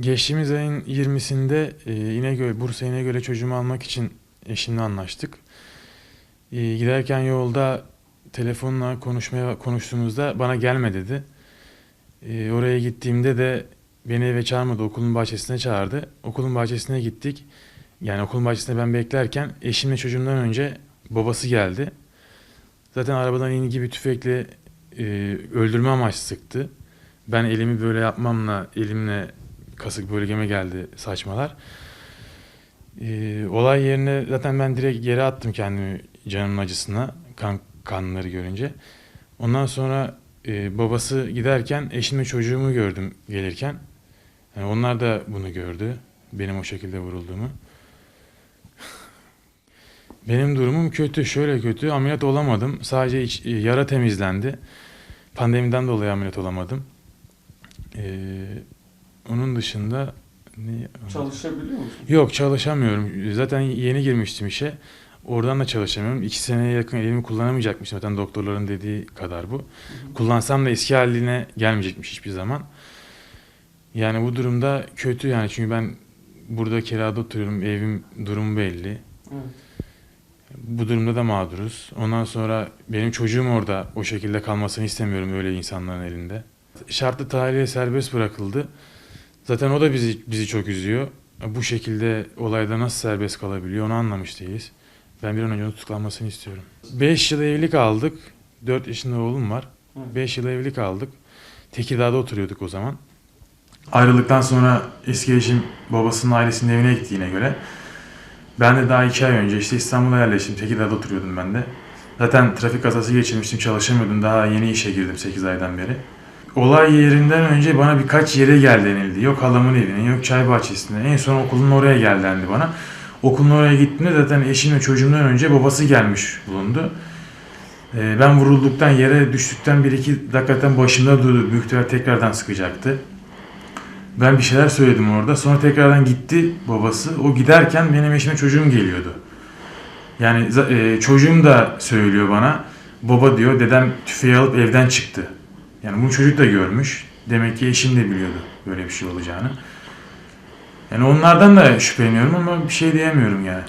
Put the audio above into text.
Geçtiğimiz ayın 20'sinde e, İnegöl, Bursa İnegöl'e çocuğumu almak için eşimle anlaştık. E, giderken yolda telefonla konuşmaya konuştuğumuzda bana gelme dedi. E, oraya gittiğimde de beni eve çağırmadı, okulun bahçesine çağırdı. Okulun bahçesine gittik. Yani okulun bahçesinde ben beklerken eşimle çocuğumdan önce babası geldi. Zaten arabadan in gibi tüfekle e, öldürme amaçlı sıktı. Ben elimi böyle yapmamla elimle kasık bölgeme geldi saçmalar. Ee, olay yerine zaten ben direkt yere attım kendimi canımın acısına kan kanları görünce. Ondan sonra e, babası giderken eşim ve çocuğumu gördüm gelirken. Yani onlar da bunu gördü. Benim o şekilde vurulduğumu. Benim durumum kötü. Şöyle kötü. Ameliyat olamadım. Sadece iç- e, yara temizlendi. Pandemiden dolayı ameliyat olamadım. Ee, onun dışında ne? Çalışabiliyor musun? Yok çalışamıyorum. Zaten yeni girmiştim işe. Oradan da çalışamıyorum. İki seneye yakın elimi kullanamayacakmışım. Zaten doktorların dediği kadar bu. Kullansam da eski haline gelmeyecekmiş hiçbir zaman. Yani bu durumda kötü yani. Çünkü ben burada kirada oturuyorum. Evim durumu belli. Evet. Bu durumda da mağduruz. Ondan sonra benim çocuğum orada o şekilde kalmasını istemiyorum öyle insanların elinde. Şartlı tahliye serbest bırakıldı. Zaten o da bizi bizi çok üzüyor. Bu şekilde olayda nasıl serbest kalabiliyor onu anlamış değiliz. Ben bir an önce onun tutuklanmasını istiyorum. 5 yıl evlilik aldık. 4 yaşında oğlum var. Evet. 5 yıl evlilik aldık. Tekirdağ'da oturuyorduk o zaman. Ayrıldıktan sonra eski eşim babasının ailesinin evine gittiğine göre ben de daha iki ay önce işte İstanbul'a yerleştim. Tekirdağ'da oturuyordum ben de. Zaten trafik kazası geçirmiştim, çalışamıyordum. Daha yeni işe girdim 8 aydan beri. Olay yerinden önce bana birkaç yere gel denildi. Yok halamın evine, yok çay bahçesine. En son okulun oraya gel dendi bana. Okulun oraya gittiğimde zaten eşim ve çocuğumdan önce babası gelmiş bulundu. Ee, ben vurulduktan yere düştükten bir iki dakikadan başımda durdu. Büyük tekrardan sıkacaktı. Ben bir şeyler söyledim orada. Sonra tekrardan gitti babası. O giderken benim eşime çocuğum geliyordu. Yani e, çocuğum da söylüyor bana. Baba diyor dedem tüfeği alıp evden çıktı. Yani bunu çocuk da görmüş. Demek ki eşim de biliyordu böyle bir şey olacağını. Yani onlardan da şüpheleniyorum ama bir şey diyemiyorum yani.